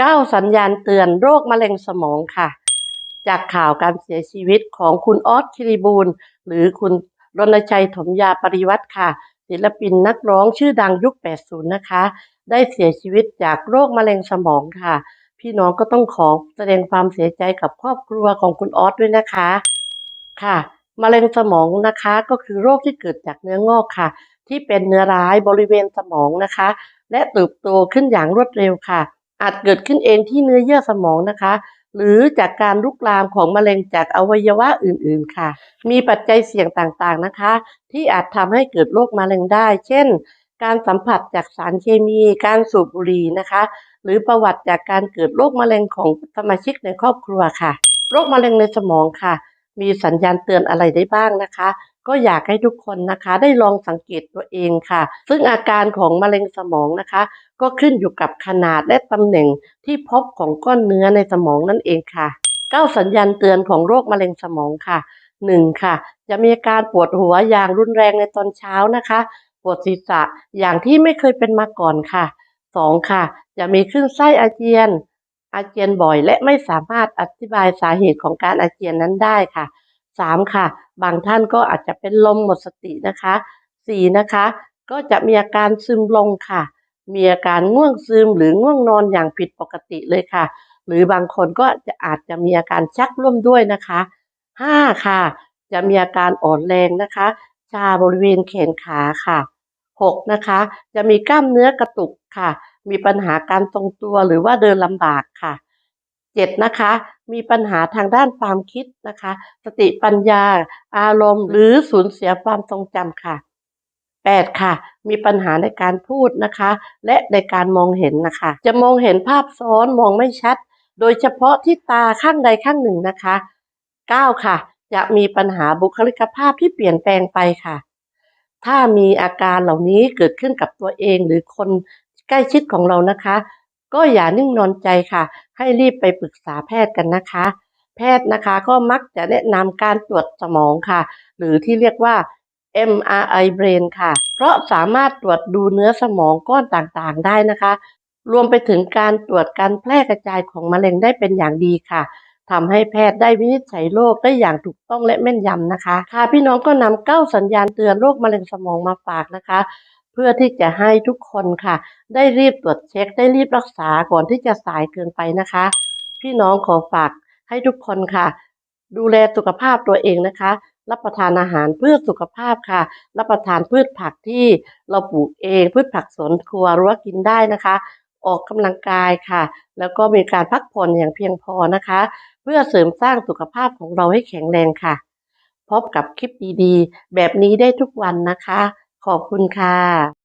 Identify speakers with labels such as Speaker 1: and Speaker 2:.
Speaker 1: 9 สัญญาณเตือนโรคมะเร็งสมองค่ะ จากข่าวการเสียชีวิตของคุณออสคิริบูลหรือคุณรณชัยถมยาปริวัติค่ะ ศิลปินนักร้องชื่อดังยุค 80 นะคะ ได้เสียชีวิตจากโรคมะเร็งสมองค่ะ พี่น้องก็ต้องขอแสดงความเสียใจกับครอบครัวของคุณออสด้วยนะคะค่ะมะเร็งสมองนะคะก็คือโรคที่เกิดจากเนื้องอกค่ะ ที่เป็นเนื้อร้ายบริเวณสมองนะคะ และเติบโตขึ้นอย่างรวดเร็วค่ะ อาจเกิดขึ้นเองที่เนื้อเยื่อสมองนะคะ หรือจากการลุกลามของมะเร็งจากอวัยวะอื่นๆค่ะ มีปัจจัยเสี่ยงต่างๆนะคะ ที่อาจทำให้เกิดโรคมะเร็งได้ เช่น การสัมผัสจากสารเคมี การสูบบุหรี่นะคะ หรือประวัติจากการเกิดโรคมะเร็งของสมาชิกในครอบครัวค่ะ โรคมะเร็งในสมองค่ะ มีสัญญาณเตือนอะไรได้บ้างนะคะ ก็อยากให้ทุกคนนะคะได้ลองสังเกตตัวเองค่ะ ซึ่งอาการของมะเร็งสมองนะคะ ก็ขึ้นอยู่กับขนาดและตำแหน่งที่พบของก้อนเนื้อในสมองนั่นเองค่ะ9สัญญาณเตือนของโรคมะเร็งสมองค่ะ 1. ค่ะ จะมีอาการปวดหัวอย่างรุนแรงในตอนเช้านะคะ ปวดศีรษะอย่างที่ไม่เคยเป็นมาก่อนค่ะ 2. ค่ะ จะมีคลื่นไส้อาเจียน อาเจียนบ่อย และไม่สามารถอธิบายสาเหตุของการอาเจียนนั้นได้ค่ะ 3. ค่ะ บางท่านก็อาจจะเป็นลมหมดสตินะคะ 4. นะคะ ก็จะมีอาการซึมลงค่ะ มีอาการง่วงซึมหรือง่วงนอนอย่างผิดปกติเลยค่ะ หรือบางคนก็จะอาจจะมีอาการชักร่วมด้วยนะคะ 5. ค่ะ จะมีอาการอ่อนแรงนะคะ ชาบริเวณแขนขาค่ะ 6. นะคะ จะมีกล้ามเนื้อกระตุกค่ะ มีปัญหาการทรงตัวหรือว่าเดินลำบากค่ะ 7. นะคะ มีปัญหาทางด้านความคิดนะคะ สติปัญญา อารมณ์ หรือสูญเสียความทรงจำค่ะ 8. ค่ะ มีปัญหาในการพูดนะคะ และในการมองเห็นนะคะ จะมองเห็นภาพซ้อนมองไม่ชัด โดยเฉพาะที่ตาข้างใดข้างหนึ่งนะคะ 9. ค่ะ จะมีปัญหาบุคลิกภาพที่เปลี่ยนแปลงไปค่ะ ถ้ามีอาการเหล่านี้เกิดขึ้นกับตัวเองหรือคน ใกล้ชิดของเรานะคะ ก็อย่านิ่งนอนใจค่ะ ให้รีบไปปรึกษาแพทย์กันนะคะ แพทย์นะคะก็มักจะแนะนำการตรวจสมองค่ะ หรือที่เรียกว่า MRI brain ค่ะ เพราะสามารถตรวจดูเนื้อสมองก้อนต่างๆ ได้นะคะ รวมไปถึงการตรวจการแพร่กระจายของมะเร็งได้เป็นอย่างดีค่ะทำให้แพทย์ได้วินิจฉัยโรคได้อย่างถูกต้องและแม่นยำนะคะ ค่ะพี่น้องก็นำเก้าสัญญาณเตือนโรคมะเร็งสมองมาฝากนะคะ เพื่อที่จะให้ทุกคนค่ะ ได้รีบตรวจเช็ค ได้รีบรักษาก่อนที่จะสายเกินไปนะคะ พี่น้องขอฝากให้ทุกคนค่ะ ดูแลสุขภาพตัวเองนะคะ รับประทานอาหารเพื่อสุขภาพค่ะ รับประทานพืชผักที่เราปลูกเองพืชผักสวนครัวรือว่ากินได้นะคะ ออกกำลังกายค่ะ แล้วก็มีการพักผ่อนอย่างเพียงพอนะคะ เพื่อเสริมสร้างสุขภาพของเราให้แข็งแรงค่ะ พบกับคลิปดีๆ แบบนี้ได้ทุกวันนะคะ ขอบคุณค่ะ